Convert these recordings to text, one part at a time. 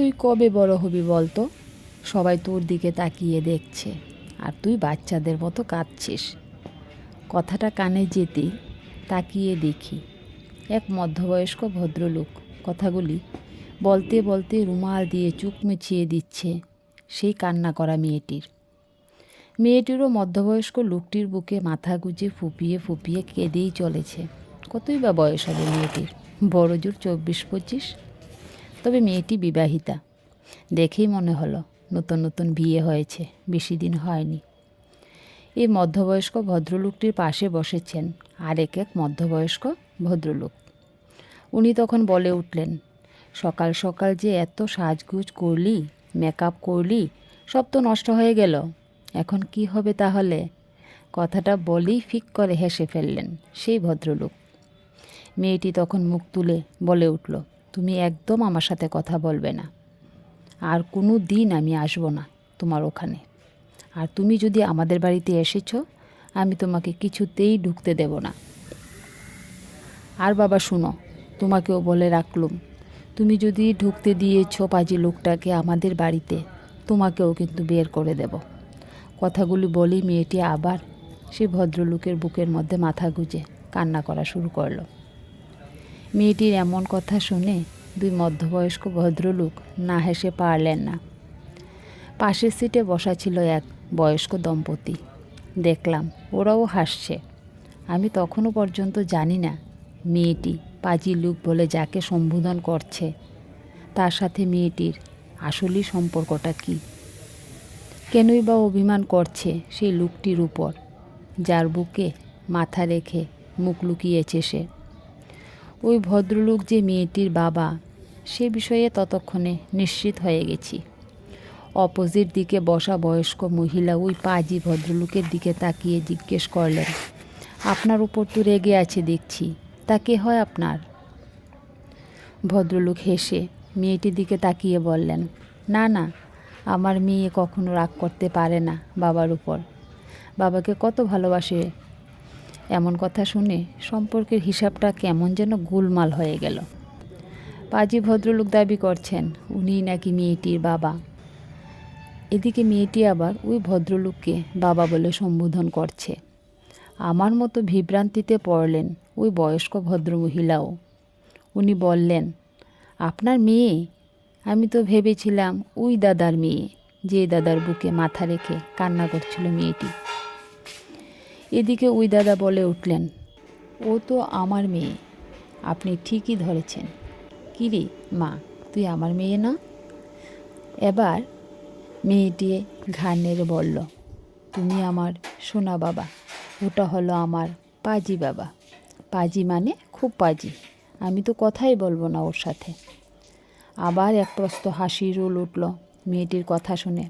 তুই কবে বড় হবি বলতো? সবাই তোর দিকে তাকিয়ে দেখছে, আর তুই বাচ্চাদের মতো কাঁদছিস। কথাটা কানে যেতেই তাকিয়ে দেখি এক মধ্যবয়স্ক ভদ্রলোক কথাগুলি বলতে বলতে রুমাল দিয়ে চুপ মিছিয়ে দিচ্ছে সেই কান্না করা মেয়েটির। মেয়েটিরও মধ্যবয়স্ক লোকটির বুকে মাথা গুজে ফুপিয়ে ফুপিয়ে কেঁদেই চলেছে। কতই বা বয়স হবে মেয়েটির? বড় জোর চব্বিশ পঁচিশ? তবে মেয়েটি বিবাহিতা। দেখেই মনে হলো, নতুন নতুন বিয়ে হয়েছে, বেশি দিন হয়নি। এই মধ্যবয়স্ক ভদ্রলোকটির পাশে বসেছেন আরেক এক মধ্যবয়স্ক ভদ্রলোক। উনি তখন বলে উঠলেন, সকাল সকাল যে এত সাজগুজ করলি, মেকআপ করলি, সব তো নষ্ট হয়ে গেল। এখন কি হবে তাহলে? কথাটা বলেই ফিক করে হেসে ফেললেন সেই ভদ্রলোক। মেয়েটি তখন মুখ তুলে বলে উঠল তুমি একদম আমার সাথে কথা বলবে না। আর কোনো দিন আমি আসব না তোমার ওখানে। আর তুমি যদি আমাদের বাড়িতে এসেছ, আমি তোমাকে কিছুতেই ঢুকতে দেব না। আর বাবা, শুনো, তোমাকেও বলে রাখলুম, তুমি যদি ঢুকতে দিয়েছ পাজি লোকটাকে আমাদের বাড়িতে, তোমাকেও কিন্তু বের করে দেব। কথাগুলি বলেই মেয়েটি আবার সে ভদ্রলোকের বুকের মধ্যে মাথা গুজে কান্না করা শুরু করল। মেয়েটির এমন কথা শুনে দুই মধ্যবয়স্ক ভদ্রলোক না হেসে পারলেন না। পাশের সিটে বসা ছিল এক বয়স্ক দম্পতি। দেখলাম, ওরাও হাসছে। আমি তখনও পর্যন্ত জানি না মেয়েটি পাজি লুক বলে যাকে সম্বোধন করছে, তার সাথে মেয়েটির আসলই সম্পর্কটা কী। কেনই বা অভিমান করছে সেই লুকটির উপর, যার বুকে মাথা রেখে মুখ লুকিয়েছে সে। ওই ভদ্রলোক যে মেয়েটির বাবা, সে বিষয়ে ততক্ষণে নিশ্চিত হয়ে গেছি। অপোজিট দিকে বসা বয়স্ক মহিলা ওই পাজি ভদ্রলোকের দিকে তাকিয়ে জিজ্ঞেস করলেন, আপনার উপর তো রেগে আছে দেখছি, তা কে হয় আপনার? ভদ্রলোক হেসে মেয়েটির দিকে তাকিয়ে বললেন, না না, আমার মেয়ে কখনো রাগ করতে পারে না বাবার উপর। বাবাকে কত ভালোবাসে এমন কথা শুনে সম্পর্কের হিসাবটা কেমন যেন গোলমাল হয়ে গেল। পাজি ভদ্রলোক দাবি করছেন, উনিই নাকি মেয়েটির বাবা? এদিকে মেয়েটি আবার ওই ভদ্রলোককে বাবা বলে সম্বোধন করছে। আমার মতো বিভ্রান্তিতে পড়লেন ওই বয়স্ক ভদ্রমহিলাও। উনি বললেন, আপনার মেয়ে? আমি তো ভেবেছিলাম ওই দাদার মেয়ে, যে দাদার বুকে মাথা রেখে কান্না করছিল মেয়েটি। এদিকে ওই দাদা বলে উঠলেন, ও তো আমার মেয়ে, আপনি ঠিকই ধরেছেন। কী রে, মা, তুই আমার মেয়ে না? এবার মেয়েটি ঘাড় নেড়ে বলল, তুমি আমার সোনা বাবা, ওটা হলো আমার পাজি বাবা। পাজি মানে খুব পাজি, আমি তো কথাই বলব না ওর সাথে। আবার এক প্রস্ত হাসি রোল উঠল মেয়েটির কথা শুনে।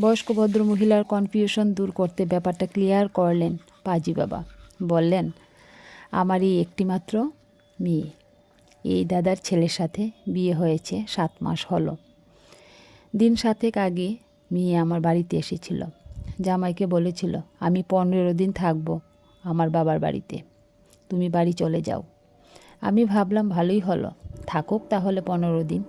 বয়স্ক ভদ্র মহিলার কনফিউশন দূর করতে ব্যাপারটা ক্লিয়ার করলেন পাজি বাবা। বললেন আমার এই একটিমাত্র মেয়ে। এই দাদার ছেলের সাথে বিয়ে হয়েছে সাত মাস হলো। দিন সাতেক আগে মেয়ে আমার বাড়িতে এসেছিল। জামাইকে বলেছিল, আমি পনেরো দিন থাকব আমার বাবার বাড়িতে। তুমি বাড়ি চলে যাও। আমি ভাবলাম, ভালোই হলো। থাকুক তাহলে পনেরো দিন।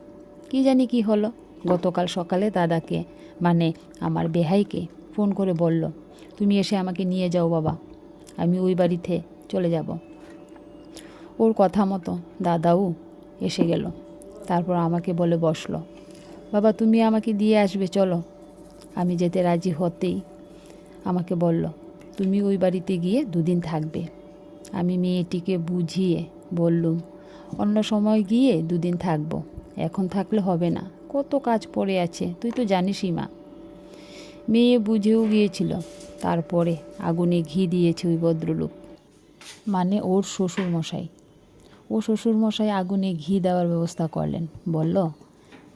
কি জানি কি হলো? গতকাল সকালে দাদাকে মানে আমার বেহাইকে ফোন করে বলল, তুমি এসে আমাকে নিয়ে যাও বাবা, আমি ওই বাড়িতে চলে যাব। ওর কথা মতো দাদাও এসে গেল, তারপর আমাকে বলে বসল, বাবা, তুমি আমাকে দিয়ে আসবে, চলো। আমি যেতে রাজি হতেই আমাকে বলল, তুমি ওই বাড়িতে গিয়ে দুদিন থাকবে। আমি মেয়েটিকে বুঝিয়ে বললুম, অন্য সময় গিয়ে দুদিন থাকব, এখন থাকলে হবে না। কত কাজ পড়ে আছে, তুই তো জানিসই মা। মেয়ে বুঝেও গিয়েছিল, তারপরে আগুনে ঘি দিয়েছে ওই ভদ্রলোক। মানে ওর শ্বশুর মশাই ও শ্বশুর মশাই আগুনে ঘি দেওয়ার ব্যবস্থা করলেন। বলল,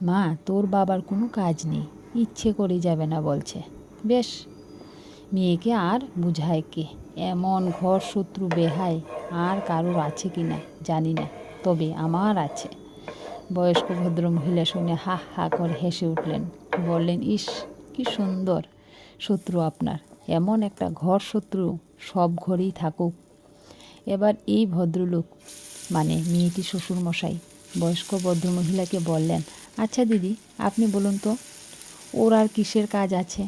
মা, তোর বাবার কোনো কাজ নেই, ইচ্ছে করে যাবে না, বলছে। বেশ, মেয়েকে আর বুঝায় কে? এমন ঘর শত্রু বেহায় আর কারোর আছে কি না, জানি না। তবে আমার আছে। বয়স্ক ভদ্র মহিলা শুনে হা হা করে হেসে উঠলেন। বললেন, ইস, কি সুন্দর শত্রু আপনার। এমন একটা ঘর শত্রু সব ঘরেই থাকুক। এবার এই ভদ্রলোক মানে মেয়েটি শ্বশুরমশাই, বয়স্ক ভদ্রমহিলাকে বললেন আচ্ছা দিদি, আপনি বলুন তো, ওর আর কিসের কাজ আছে?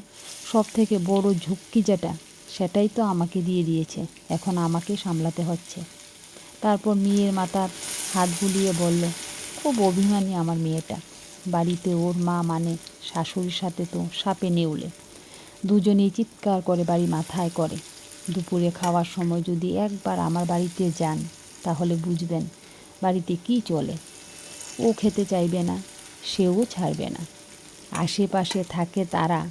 সব থেকে বড় ঝুঁকি যেটা, সেটাই তো আমাকে দিয়ে দিয়েছে। এখন আমাকে সামলাতে হচ্ছে। তারপর মেয়ের মাথার হাত বুলিয়ে বলল খুব অভিমানী আমার মেয়েটা। বাড়িতে ওর মা মানে শাশুড়ির সাথে তো সাপে নেউলে। দুজনেই চিৎকার করে বাড়ি মাথায় করে। দুপুরে খাওয়ার সময় যদি একবার আমার বাড়িতে যান, তাহলে বুঝবেন বাড়িতে কি চলে। ও খেতে চাইবে না, সেও ছাড়বে না। আশেপাশে থাকে তারা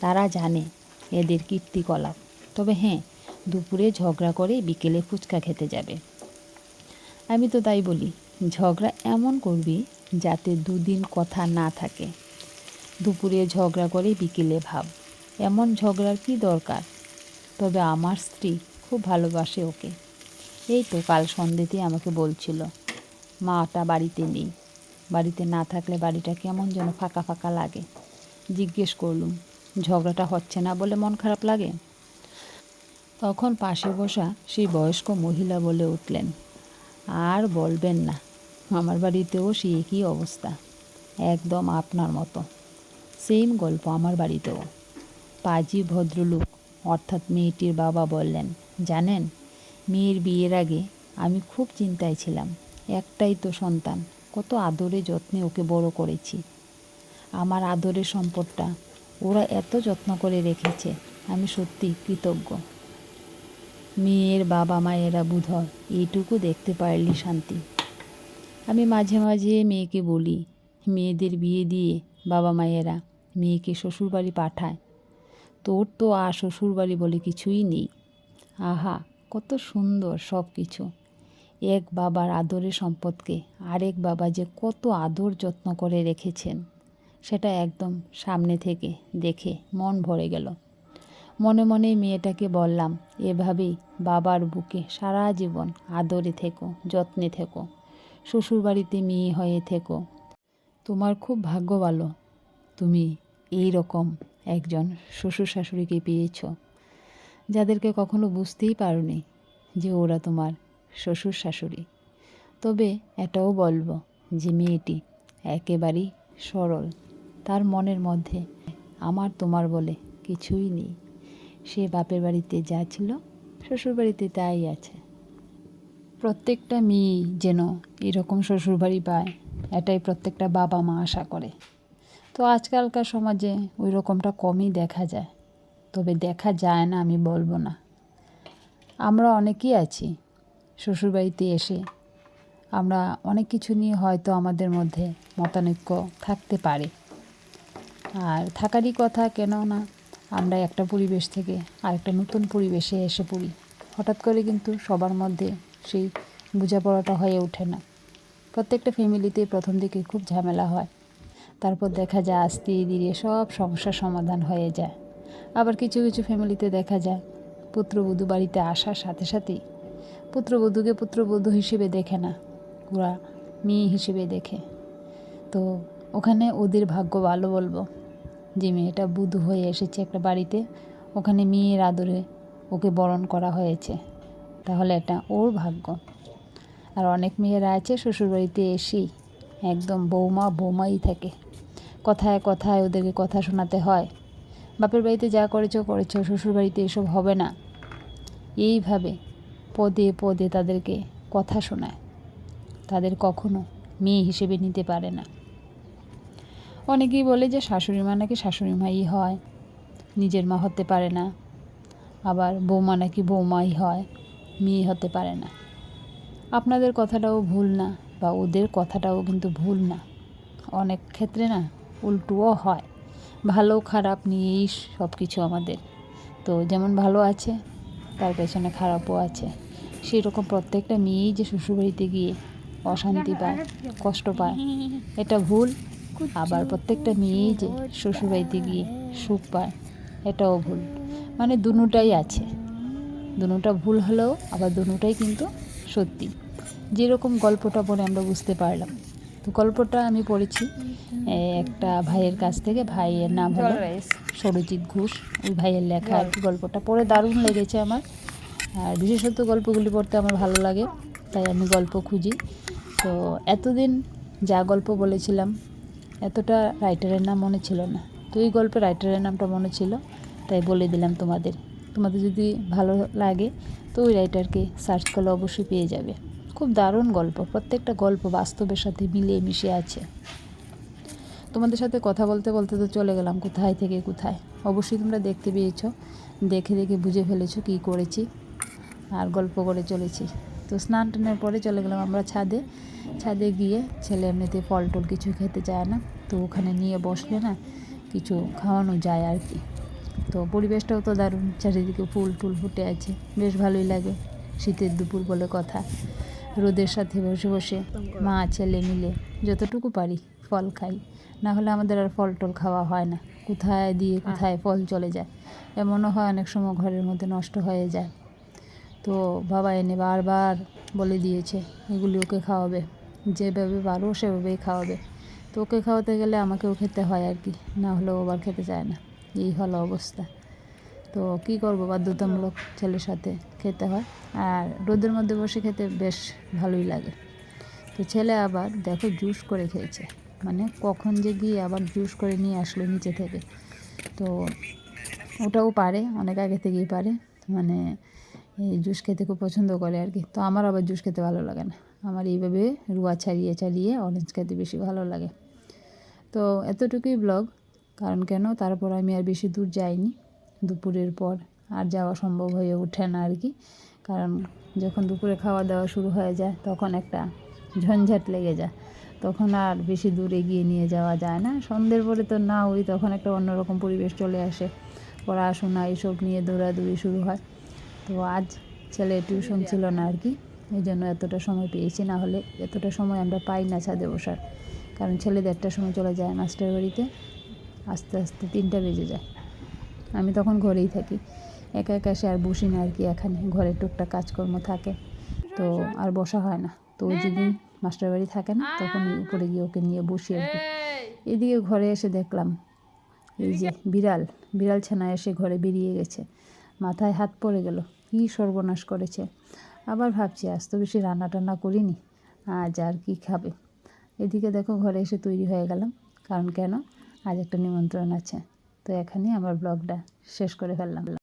তারা জানে এদের কীর্তিকলাপ। তবে হ্যাঁ দুপুরে ঝগড়া করে বিকেলে ফুচকা খেতে যাবে। আমি তো তাই বলি ঝগড়া এমন করবি যাতে দুদিন কথা না থাকে। দুপুরে ঝগড়া করে বিকেলে ভাব। এমন ঝগড়ার কি দরকার? তবে আমার স্ত্রী খুব ভালোবাসে ওকে। এই তো কাল সন্ধ্যেতে আমাকে বলছিল মাটা বাড়িতে নেই। বাড়িতে না থাকলে বাড়িটা কেমন যেন ফাঁকা ফাঁকা লাগে। জিজ্ঞেস করলুম, ঝগড়াটা হচ্ছে না বলে মন খারাপ লাগে? তখন পাশে বসা সেই বয়স্ক মহিলা বলে উঠলেন, আর বলবেন না। আমার বাড়িতেও সে একই অবস্থা, একদম আপনার মতো। সেম গল্প আমার বাড়িতেও। পাজি ভদ্রলোক, অর্থাৎ মেয়েটির বাবা বললেন, জানেন, মেয়ের বিয়ের আগে আমি খুব চিন্তায় ছিলাম, একটাই তো সন্তান, কত আদরে যত্নে ওকে বড় করেছি। আমার আদরের সম্পদটা ওরা এত যত্ন করে রেখেছে, আমি সত্যি কৃতজ্ঞ। মেয়ের বাবা মায়েরা বুধর এইটুকু দেখতে পারলি শান্তি। আমি মাঝে মাঝে মেয়েকে বলি, মেয়েদের বিয়ে দিয়ে বাবা মায়েরা মেয়েকে শ্বশুরবাড়ি পাঠায়। তোর তো আর শ্বশুরবাড়ি বলে কিছুই নেই। আহা, কত সুন্দর সব কিছু এক বাবার আদরের সম্পদকে আরেক বাবা যে কত আদর যত্ন করে রেখেছেন, সেটা একদম সামনে থেকে দেখে মন ভরে গেল। মনে মনে মেয়েটাকে বললাম, এভাবেই বাবার বুকে সারা জীবন আদরে থেকো, যত্নে থেকো। শ্বশুরবাড়িতে মেয়ে হয়ে থেকো। তোমার খুব ভাগ্য ভালো। তুমি এই রকম একজন শ্বশুর শাশুড়িকে পেয়েছ। যাদেরকে কখনো বুঝতেই পারোনি যে ওরা তোমার শ্বশুর শাশুড়ি তবে এটাও বলব যে মেয়েটি একেবারেই সরল। তার মনের মধ্যে আমার তোমার বলে কিছুই নেই। সে বাপের বাড়িতে যা ছিল শ্বশুর বাড়িতে তাই আছে। প্রত্যেকটা মেয়েই যেন এরকম শ্বশুরবাড়ি পায়, এটাই প্রত্যেকটা বাবা মা আশা করে। তো আজকালকার সমাজে ওই রকমটা কমই দেখা যায়। তবে দেখা যায় না, আমি বলব না। আমরা অনেকেই আছি শ্বশুরবাড়িতে এসে। আমরা অনেক কিছু নিয়ে হয়তো আমাদের মধ্যে মতানৈক্য থাকতে পারে। আর থাকারই কথা কেন না, আমরা একটা পরিবেশ থেকে আরেকটা নতুন পরিবেশে এসে পড়ি। হঠাৎ করে কিন্তু সবার মধ্যে সেই বোঝাপড়াটা হয়ে ওঠে না। প্রত্যেকটা ফ্যামিলিতে প্রথম দিকে খুব ঝামেলা হয়। তারপর দেখা যায় আস্তে ধীরে সব সমস্যার সমাধান হয়ে যায়। আবার কিছু কিছু ফ্যামিলিতে দেখা যায় পুত্রবধূ বাড়িতে আসার সাথে সাথেই পুত্রবধূকে পুত্রবধূ হিসেবে দেখে না, ওরা মেয়ে হিসেবে দেখে। তো ওখানে ওদের ভাগ্য ভালো বলব, যে মেয়েটা বুধু হয়ে এসেছে একটা বাড়িতে, ওখানে মেয়ের আদরে ওকে বরণ করা হয়েছে। তাহলে এটা ওর ভাগ্য। আর অনেক মেয়েরা আছে শ্বশুরবাড়িতে এসেই একদম বৌমা বৌমাই থাকে। কথায় কথায় ওদেরকে কথা শোনাতে হয়। বাপের বাড়িতে যা করেছ করেছ, শ্বশুরবাড়িতে এসব হবে না। এইভাবে পদে পদে তাদেরকে কথা শোনায়। তাদের কখনো মেয়ে হিসেবে নিতে পারে না। অনেকেই বলে যে শাশুড়ি মা নাকি শাশুড়ি মাই হয়, নিজের মা হতে পারে না। আবার বৌমা নাকি বৌমাই হয়। মেয়ে হতে পারে না। আপনাদের কথাটাও ভুল না বা ওদের কথাটাও কিন্তু ভুল না। অনেক ক্ষেত্রে না উল্টোও হয়। ভালো খারাপ নিয়েই সব কিছু আমাদের। তো যেমন ভালো আছে, তার পেছনে খারাপও আছে। সেই রকম প্রত্যেকটা মেয়েই যে শ্বশুরবাড়িতে গিয়ে অশান্তি পায়, কষ্ট পায়, এটা ভুল। আবার প্রত্যেকটা মেয়েই যে শ্বশুরবাড়িতে গিয়ে সুখ পায়, এটাও ভুল। মানে দুটাই আছে। দুটা ভুল হলেও আবার দুটাই কিন্তু সত্যি। যেরকম গল্পটা পড়ে আমরা বুঝতে পারলাম। তো গল্পটা আমি পড়েছি একটা ভাইয়ের কাছ থেকে। ভাইয়ের নাম হলো সরজিৎ ঘোষ। ওই ভাইয়ের লেখা আর কি গল্পটা। পড়ে দারুণ লেগেছে আমার। আর বিশেষত গল্পগুলি পড়তে আমার ভালো লাগে তাই আমি গল্প খুঁজি। তো এতদিন যা গল্প বলেছিলাম এতটা রাইটারের নাম মনে ছিল না। তো এই গল্পের রাইটারের নামটা মনে ছিল তাই বলে দিলাম তোমাদের। তোমাদের যদি ভালো লাগে, তো ওই রাইটারকে সার্চ করলে অবশ্যই পেয়ে যাবে। খুব দারুণ গল্প, প্রত্যেকটা গল্প বাস্তবের সাথে মিলিয়ে মিশে আছে। তোমাদের সাথে কথা বলতে বলতে তো চলে গেলাম, কোথায় থেকে কোথায়? অবশ্যই তোমরা দেখতে পেয়েছ, দেখে দেখে বুঝে ফেলেছো কী করেছি আর গল্প করে চলেছি। তো স্নান টানের পরে চলে গেলাম আমরা ছাদে। ছাদে গিয়ে ছেলে এমনিতে ফল টল কিছু খেতে চায় না, তো ওখানে নিয়ে বসলে না কিছু খাওয়ানো যায় আর কি। তো পরিবেশটাও তো দারুণ, চারিদিকে ফুল টুল ফুটে আছে, বেশ ভালোই লাগে শীতের দুপুর বলে কথা। রোদের সাথে বসে বসে মা ছেলে মিলে যতটুকু পারি ফল খাই, না হলে আমাদের আর ফল টল খাওয়া হয় না, কোথায় দিয়ে কোথায় ফল চলে যায়। এমনও হয় অনেক সময় ঘরের মধ্যে নষ্ট হয়ে যায়। তো বাবা এনে বারবার বলে দিয়েছে, এগুলি ওকে খাওয়াবে, যেভাবে পারো সেভাবেই খাওয়াবে। তো ওকে খাওয়াতে গেলে আমাকেও খেতে হয় আর কি, না হলে ও আবার খেতে চায় না। এই হলো অবস্থা। তো কী করব? বাধ্যতামূলক ছেলের সাথে খেতে হয়। আর রোদের মধ্যে বসে খেতে বেশ ভালোই লাগে। তো ছেলে আবার দেখো জুস করে খেয়েছে। মানে কখন যে গিয়ে আবার জুস করে নিয়ে আসলো নিচে থেকে। তো ওটাও পারে, অনেক আগে থেকেই পারে। মানে এই জুস খেতে খুব পছন্দ করে আর কি। তো আমার আবার জুস খেতে ভালো লাগে না। আমার এইভাবে রুয়া ছাড়িয়ে ছাড়িয়ে অরেঞ্জ খেতে বেশি ভালো লাগে। তো এতটুকুই ব্লগ। কারণ কেন? তারপর আমি আর বেশি দূর যাইনি। দুপুরের পর আর যাওয়া সম্ভব হয়ে ওঠে না আর কি। কারণ যখন দুপুরে খাওয়া দাওয়া শুরু হয়ে যায়, তখন একটা ঝঞ্ঝাট লেগে যায়। তখন আর বেশি দূর এগিয়ে নিয়ে যাওয়া যায় না। সন্ধ্যের পরে তো না ওই তখন একটা অন্যরকম পরিবেশ চলে আসে। পড়াশোনা এইসব নিয়ে দৌড়াদৌড়ি শুরু হয়। তো আজ ছেলে টিউশন ছিল না আর কি। এই জন্য এতটা সময় পেয়েছি। না হলে এতটা সময় আমরা পাই না ছাদে বসার। কারণ ছেলে দেড়টার সময় চলে যায় মাস্টার বাড়িতে। আস্তে আস্তে তিনটা বেজে যায়। আমি তখন ঘরেই থাকি। একা একা সে আর বসি না আর কি এখানে। ঘরে টুকটাক কাজকর্ম থাকে। তো আর বসা হয় না। তো ওই যেদিন মাস্টার বাড়ি থাকে না, তখন উপরে গিয়ে ওকে নিয়ে বসি আর কি। এদিকে ঘরে এসে দেখলাম, এই যে বিড়াল বিড়াল ছানা এসে ঘরে বেরিয়ে গেছে। মাথায় হাত পড়ে গেল। কী সর্বনাশ করেছে। আবার ভাবছি, আজ তো বেশি রান্না টান্না করিনি। আজ আর কি খাবে? এদিকে দেখো ঘরে এসে তৈরি হয়ে গেলাম। কারণ কেন? আজ একটা নিমন্ত্রণ আছে। তো এখানেই আমার ব্লগটা শেষ করে ফেললাম।